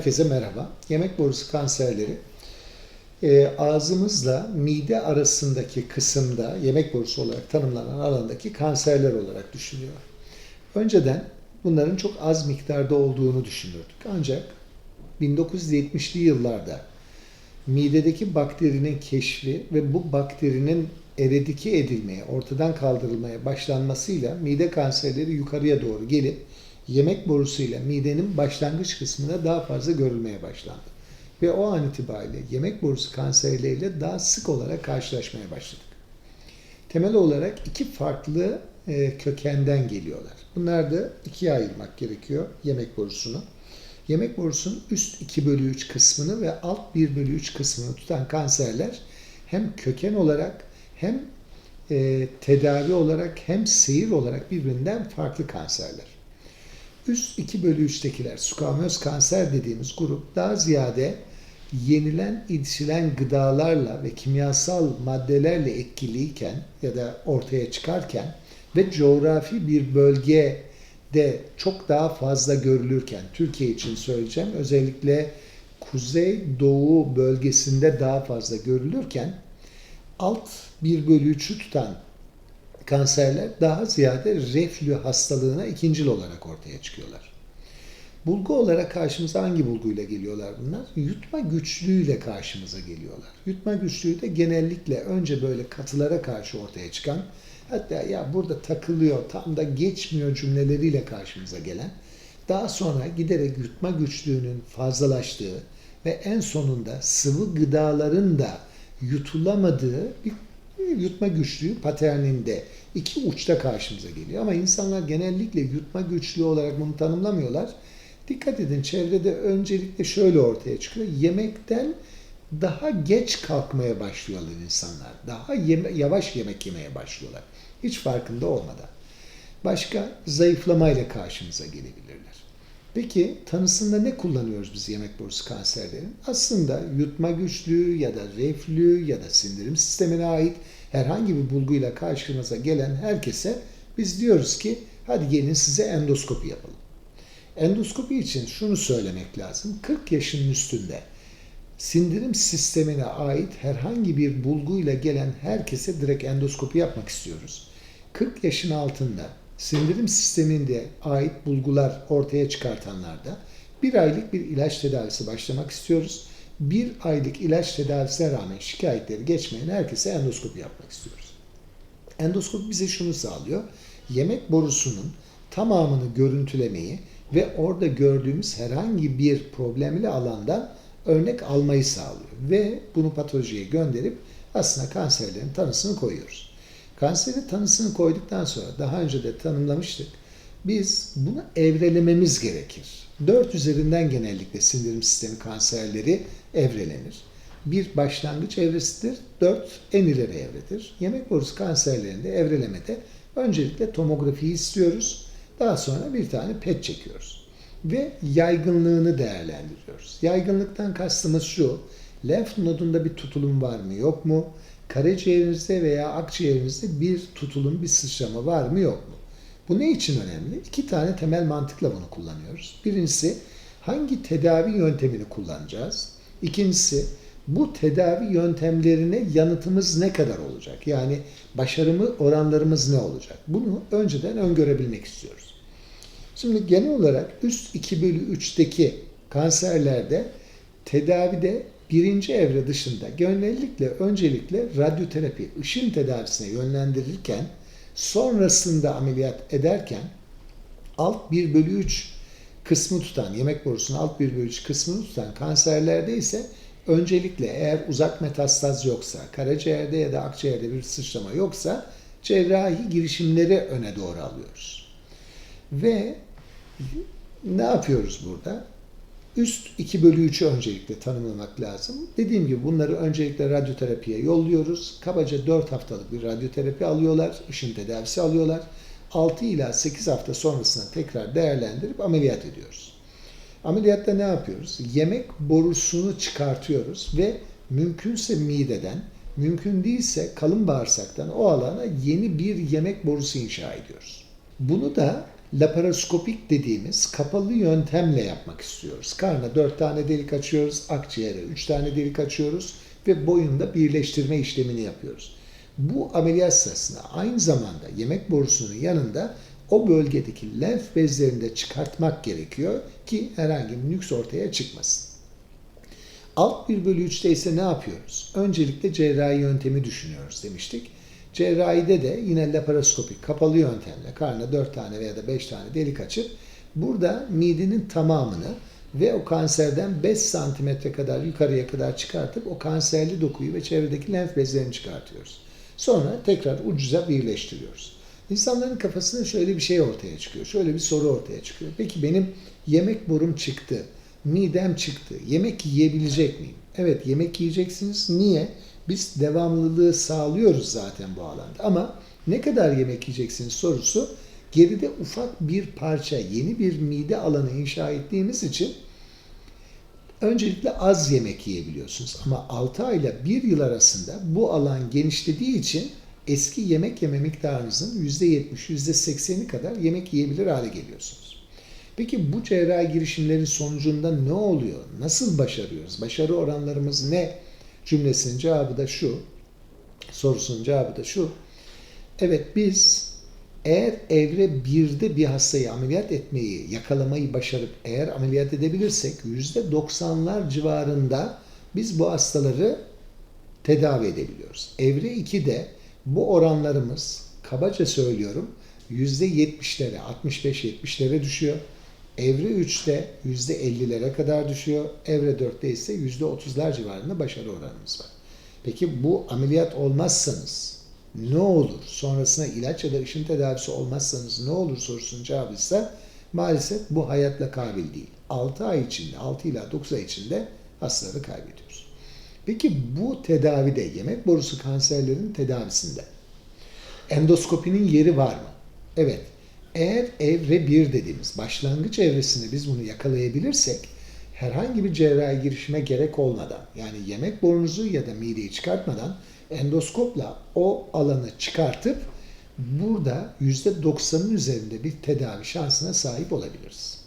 Herkese merhaba. Yemek borusu kanserleri e, ağzımızla mide arasındaki kısımda yemek borusu olarak tanımlanan alandaki kanserler olarak düşünüyor. Önceden bunların çok az miktarda olduğunu düşünürdük. Ancak 1970'li yıllarda midedeki bakterinin keşfi ve bu bakterinin eradike edilmeye, ortadan kaldırılmaya başlanmasıyla mide kanserleri yukarıya doğru gelip yemek borusuyla midenin başlangıç kısmında daha fazla görülmeye başlandı. Ve o an itibariyle yemek borusu kanserleriyle daha sık olarak karşılaşmaya başladık. Temel olarak iki farklı e, kökenden geliyorlar. Bunlar da ikiye ayırmak gerekiyor yemek borusunu. Yemek borusunun üst 2 bölü 3 kısmını ve alt 1 bölü 3 kısmını tutan kanserler hem köken olarak hem e, tedavi olarak hem seyir olarak birbirinden farklı kanserler. Üst 2 bölü 3'tekiler squamöz kanser dediğimiz grup daha ziyade yenilen, içilen gıdalarla ve kimyasal maddelerle etkiliyken ya da ortaya çıkarken ve coğrafi bir bölgede çok daha fazla görülürken, Türkiye için söyleyeceğim, özellikle Kuzey Doğu bölgesinde daha fazla görülürken alt 1 bölü 3'ü tutan kanserler daha ziyade reflü hastalığına ikincil olarak ortaya çıkıyorlar. Bulgu olarak karşımıza hangi bulguyla geliyorlar bunlar? Yutma güçlüğüyle karşımıza geliyorlar. Yutma güçlüğü de genellikle önce böyle katılara karşı ortaya çıkan, hatta ya burada takılıyor, tam da geçmiyor cümleleriyle karşımıza gelen, daha sonra giderek yutma güçlüğünün fazlalaştığı ve en sonunda sıvı gıdaların da yutulamadığı bir yutma güçlüğü paterninde iki uçta karşımıza geliyor. Ama insanlar genellikle yutma güçlüğü olarak bunu tanımlamıyorlar. Dikkat edin çevrede öncelikle şöyle ortaya çıkıyor. Yemekten daha geç kalkmaya başlıyorlar insanlar. Daha yeme, yavaş yemek yemeye başlıyorlar. Hiç farkında olmadan. Başka zayıflamayla karşımıza gelebilirler. Peki tanısında ne kullanıyoruz biz yemek borusu kanserlerin? Aslında yutma güçlüğü ya da reflü ya da sindirim sistemine ait herhangi bir bulguyla karşımıza gelen herkese biz diyoruz ki hadi gelin size endoskopi yapalım. Endoskopi için şunu söylemek lazım. 40 yaşın üstünde sindirim sistemine ait herhangi bir bulguyla gelen herkese direkt endoskopi yapmak istiyoruz. 40 yaşın altında sindirim sisteminde ait bulgular ortaya çıkartanlarda bir aylık bir ilaç tedavisi başlamak istiyoruz. Bir aylık ilaç tedavisine rağmen şikayetleri geçmeyen herkese endoskopi yapmak istiyoruz. Endoskopi bize şunu sağlıyor. Yemek borusunun tamamını görüntülemeyi ve orada gördüğümüz herhangi bir problemli alandan örnek almayı sağlıyor. Ve bunu patolojiye gönderip aslında kanserlerin tanısını koyuyoruz. Kanserin tanısını koyduktan sonra daha önce de tanımlamıştık. Biz bunu evrelememiz gerekir. 4 üzerinden genellikle sindirim sistemi kanserleri evrelenir. Bir başlangıç evresidir, 4 en ileri evredir. Yemek borusu kanserlerinde evrelemede öncelikle tomografiyi istiyoruz. Daha sonra bir tane PET çekiyoruz. Ve yaygınlığını değerlendiriyoruz. Yaygınlıktan kastımız şu, lenf nodunda bir tutulum var mı yok mu? Karaciğerinizde veya akciğerinizde bir tutulum, bir sıçrama var mı yok mu? Bu ne için önemli? İki tane temel mantıkla bunu kullanıyoruz. Birincisi hangi tedavi yöntemini kullanacağız? İkincisi bu tedavi yöntemlerine yanıtımız ne kadar olacak? Yani başarımı oranlarımız ne olacak? Bunu önceden öngörebilmek istiyoruz. Şimdi genel olarak üst 2 bölü 3'teki kanserlerde tedavide birinci evre dışında genellikle öncelikle radyoterapi, ışın tedavisine yönlendirirken sonrasında ameliyat ederken alt 1 bölü 3 kısmı tutan, yemek borusunun alt 1 bölü 3 kısmını tutan kanserlerde ise öncelikle eğer uzak metastaz yoksa, karaciğerde ya da akciğerde bir sıçrama yoksa cerrahi girişimleri öne doğru alıyoruz. Ve ne yapıyoruz burada? Üst 2 bölü 3'ü öncelikle tanımlamak lazım. Dediğim gibi bunları öncelikle radyoterapiye yolluyoruz. Kabaca 4 haftalık bir radyoterapi alıyorlar. ışın tedavisi alıyorlar. 6 ila 8 hafta sonrasında tekrar değerlendirip ameliyat ediyoruz. Ameliyatta ne yapıyoruz? Yemek borusunu çıkartıyoruz ve mümkünse mideden, mümkün değilse kalın bağırsaktan o alana yeni bir yemek borusu inşa ediyoruz. Bunu da laparoskopik dediğimiz kapalı yöntemle yapmak istiyoruz. Karna 4 tane delik açıyoruz, akciğere 3 tane delik açıyoruz ve boyunda birleştirme işlemini yapıyoruz. Bu ameliyat sırasında aynı zamanda yemek borusunun yanında o bölgedeki lenf bezlerini de çıkartmak gerekiyor ki herhangi bir nüks ortaya çıkmasın. Alt 1 bölü 3'te ise ne yapıyoruz? Öncelikle cerrahi yöntemi düşünüyoruz demiştik. Cerrahide de yine laparoskopik kapalı yöntemle karnına 4 tane veya da 5 tane delik açıp burada midenin tamamını ve o kanserden 5 santimetre kadar yukarıya kadar çıkartıp o kanserli dokuyu ve çevredeki lenf bezlerini çıkartıyoruz. Sonra tekrar ucuza birleştiriyoruz. İnsanların kafasında şöyle bir şey ortaya çıkıyor. Şöyle bir soru ortaya çıkıyor. Peki benim yemek borum çıktı, midem çıktı. Yemek yiyebilecek miyim? Evet yemek yiyeceksiniz. Niye? Biz devamlılığı sağlıyoruz zaten bu alanda. Ama ne kadar yemek yiyeceksiniz sorusu geride ufak bir parça, yeni bir mide alanı inşa ettiğimiz için öncelikle az yemek yiyebiliyorsunuz. Ama 6 ay ile 1 yıl arasında bu alan genişlediği için eski yemek yeme miktarınızın %70, %80'i kadar yemek yiyebilir hale geliyorsunuz. Peki bu cerrahi girişimlerin sonucunda ne oluyor? Nasıl başarıyoruz? Başarı oranlarımız ne? Cümlesinin cevabı da şu. Sorusunun cevabı da şu. Evet biz eğer evre 1'de bir hastayı ameliyat etmeyi, yakalamayı başarıp eğer ameliyat edebilirsek %90'lar civarında biz bu hastaları tedavi edebiliyoruz. Evre 2'de bu oranlarımız kabaca söylüyorum %70'lere, 65-70'lere düşüyor. Evre 3'te %50'lere kadar düşüyor. Evre 4'te ise %30'lar civarında başarı oranımız var. Peki bu ameliyat olmazsanız ne olur? Sonrasında ilaç ya da ışın tedavisi olmazsanız ne olur sorusunun cevabı ise maalesef bu hayatla kabil değil. 6 ay içinde, 6 ila 9 ay içinde hastaları kaybediyoruz. Peki bu tedavide, yemek borusu kanserlerin tedavisinde endoskopinin yeri var mı? Evet. Eğer evre 1 dediğimiz başlangıç evresinde biz bunu yakalayabilirsek herhangi bir cerrahi girişime gerek olmadan yani yemek borunuzu ya da mideyi çıkartmadan endoskopla o alanı çıkartıp burada %90'ın üzerinde bir tedavi şansına sahip olabiliriz.